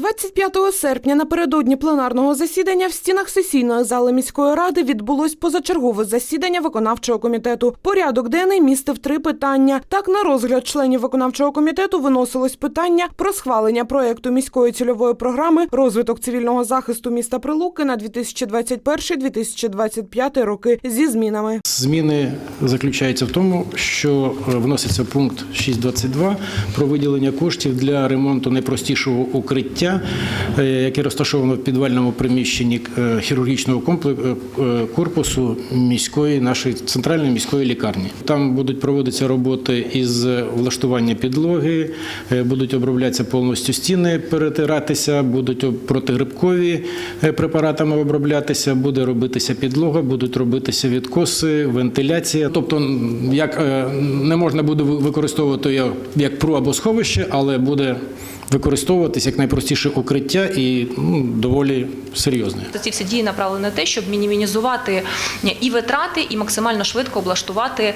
25 серпня напередодні пленарного засідання в стінах сесійної зали міської ради відбулось позачергове засідання виконавчого комітету. Порядок денний містив три питання. Так, на розгляд членів виконавчого комітету виносилось питання про схвалення проекту міської цільової програми розвиток цивільного захисту міста Прилуки на 2021-2025 роки зі змінами. Зміни заключаються в тому, що е, вноситься пункт 6.22 про виділення коштів для ремонту найпростішого укриття, е, яке розташовано в підвальному приміщенні е, хірургічного комплексу корпусу міської нашої центральної міської лікарні. Там будуть проводитися роботи із влаштування підлоги, е, будуть оброблятися повністю стіни, перетиратися, будуть протигрибкові е, препаратами оброблятися, буде робитися підлога, будуть робитися відкоси, вентиляція. Тобто, як е, не можна буде ви- використовувати як, пру або сховище, але буде використовуватись як найпростіше укриття і ну, доволі серйозне. Ці всі дії направлені на те, щоб мінімізувати і витрати, і максимально швидко облаштувати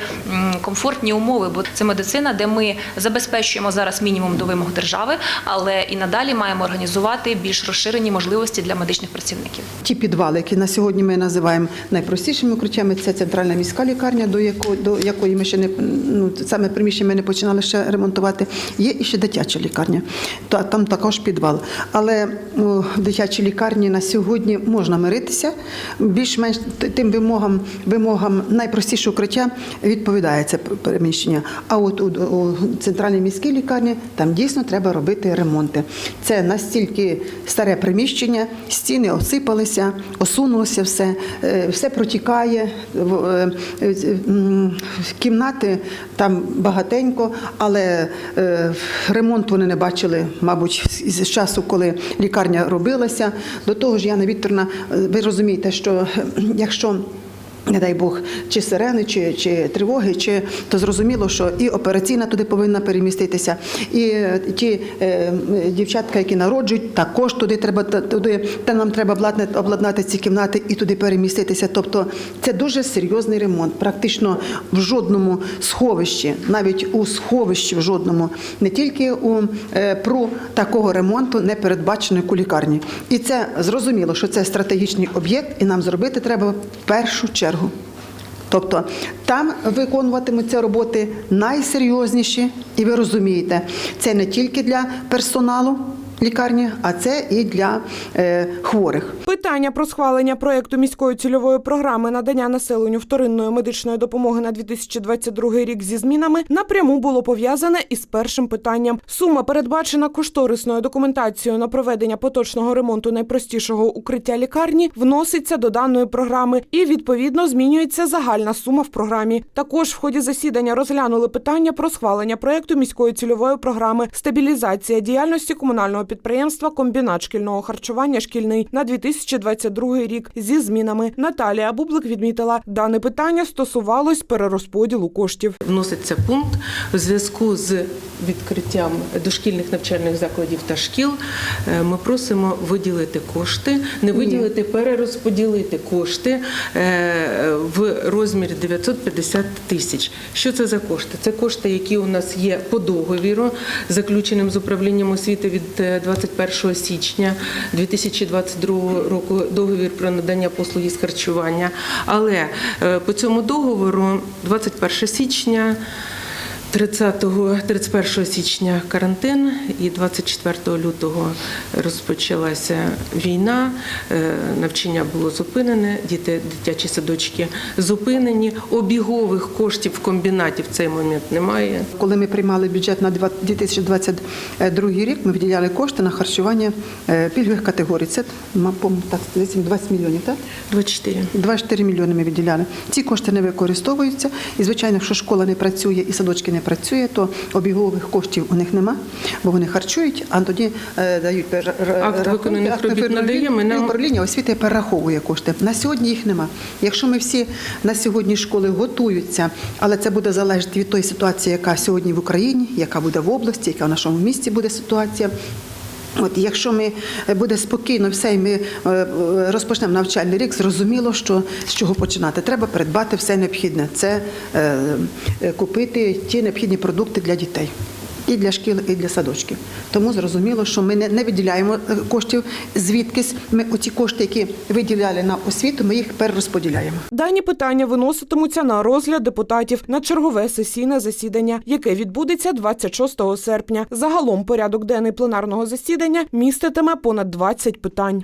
комфортні умови. Бо це медицина, де ми забезпечуємо зараз мінімум до вимог держави, але і надалі маємо організувати більш розширені можливості для медичних працівників. Ті підвали, які на сьогодні ми називаємо найпростішими укриттями, це центральна міська лікарня, до якої, до якої ми ще не ну, саме приміщення ми не починали ще ремонтувати. Є і ще дитяча лікарня. Та там також підвал. Але в дитячій лікарні на сьогодні можна миритися. Більш-менш тим вимогам, вимогам найпростіше укриття відповідає це приміщення. А от у, у центральній міській лікарні там дійсно треба робити ремонти. Це настільки старе приміщення, стіни осипалися, осунулося все, е, все протікає. е, е, Кімнати там багатенько, але е, ремонт вони не бачили, мабуть, з часу, коли лікарня робилася. До того ж, Яна не вітерна. ви розумієте, що е, якщо не дай Бог, чи сирени, чи, чи тривоги, чи то зрозуміло, що і операційна туди повинна переміститися, і е, ті е, дівчатка, які народжують, також туди треба туди, та нам треба обладнати, обладнати ці кімнати і туди переміститися. Тобто це дуже серйозний ремонт. Практично в жодному сховищі, навіть у сховищі в жодному, не тільки у е, ПРУ такого ремонту не передбачено у лікарні. І це зрозуміло, що це стратегічний об'єкт, і нам зробити треба в першу чергу. Тобто там виконуватимуться роботи найсерйозніші, і ви розумієте, це не тільки для персоналу лікарні, а це і для е, хворих. Питання про схвалення проекту міської цільової програми надання населенню вторинної медичної допомоги на 2022 рік зі змінами напряму було пов'язане із першим питанням. Сума передбачена кошторисною документацією на проведення поточного ремонту найпростішого укриття лікарні, вноситься до даної програми і відповідно змінюється загальна сума в програмі. Також в ході засідання розглянули питання про схвалення проекту міської цільової програми стабілізація діяльності комунального підприємства комбінат шкільного харчування шкільний на 2022 рік зі змінами. Наталія Бублик відмітила, дане питання стосувалось перерозподілу коштів. Вноситься пункт у зв'язку з відкриттям дошкільних навчальних закладів та шкіл. е, Ми просимо виділити кошти, не виділити, перерозподілити кошти е, в розмірі 950 тисяч. Що це за кошти? Це кошти, які у нас є по договіру, заключеним з управлінням освіти від е, 21 січня 2022 року. Договір про надання послуги з харчування. Але е, по цьому договору 21 січня. 30 31 січня карантин і 24 лютого розпочалася війна. е, Навчання було зупинене, діти, дитячі садочки зупинені. Обігових коштів в комбінаті в цей момент немає. Коли ми приймали бюджет на 2022 рік, ми виділяли кошти на харчування е, пільгових категорій. Це, мабуть, так, здається, 20 мільйонів, так? 24. 24 мільйони ми виділяли. Ці кошти не використовуються. І, звичайно, якщо школа не працює і садочки не працює, то обігових коштів у них нема, бо вони харчують, а тоді е, дають Акт виконаних робіт нам- і управління освіти перераховує кошти. На сьогодні їх нема. Якщо ми всі на сьогодні школи готуються, але це буде залежати від тої ситуації, яка сьогодні в Україні, яка буде в області, яка в нашому місті буде ситуація. От якщо ми е, буде спокійно все, і ми е, розпочнемо навчальний рік, зрозуміло, що з чого починати. Треба придбати все необхідне. Це е, е, купити ті необхідні продукти для дітей. І для шкіл, і для садочків. Тому зрозуміло, що ми не, виділяємо е, коштів звідкись. Ми оці кошти, які виділяли на освіту, ми їх перерозподіляємо. Дані питання виноситимуться на розгляд депутатів на чергове сесійне засідання, яке відбудеться 26 серпня. Загалом порядок денний пленарного засідання міститиме понад 20 питань.